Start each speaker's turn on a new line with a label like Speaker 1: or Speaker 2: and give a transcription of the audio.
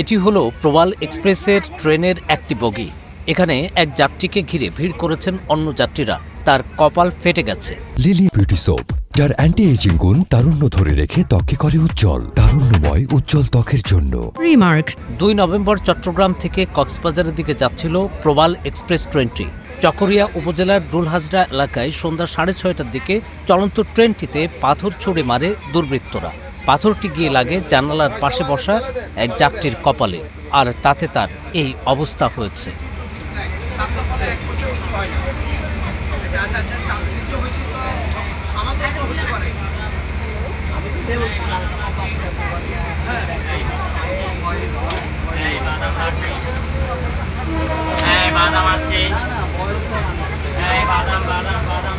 Speaker 1: এটি হলো প্রবাল এক্সপ্রেসের ট্রেনের একটি বগি। এখানে এক যাত্রীকে ঘিরে ভিড় করেছেন অন্য যাত্রীরা। তার কপাল ফেটে গেছে।
Speaker 2: লিলি বিউটি সোপ যার অ্যান্টি এজিং গুণ তারুণ্য ধরে রেখে ত্বকে করে উজ্জ্বল তারুণ্যময় উজ্জ্বল ত্বকের জন্য।
Speaker 3: Remark.
Speaker 1: দুই নভেম্বর চট্টগ্রাম থেকে কক্সবাজারের দিকে যাচ্ছিল প্রবাল এক্সপ্রেস ট্রেনটি। চকরিয়া উপজেলার ডুলহাজরা এলাকায় সন্ধ্যা সাড়ে ছয়টার দিকে চলন্ত ট্রেনটিতে পাথর ছুড়ে মারে দুর্বৃত্তরা। পাথরটি গিয়ে লাগে জানালার পাশে বসা এক যাত্রীর কপালে আর তাতে তার এই অবস্থা হয়েছে
Speaker 4: বাদাম বাদাম বাদাম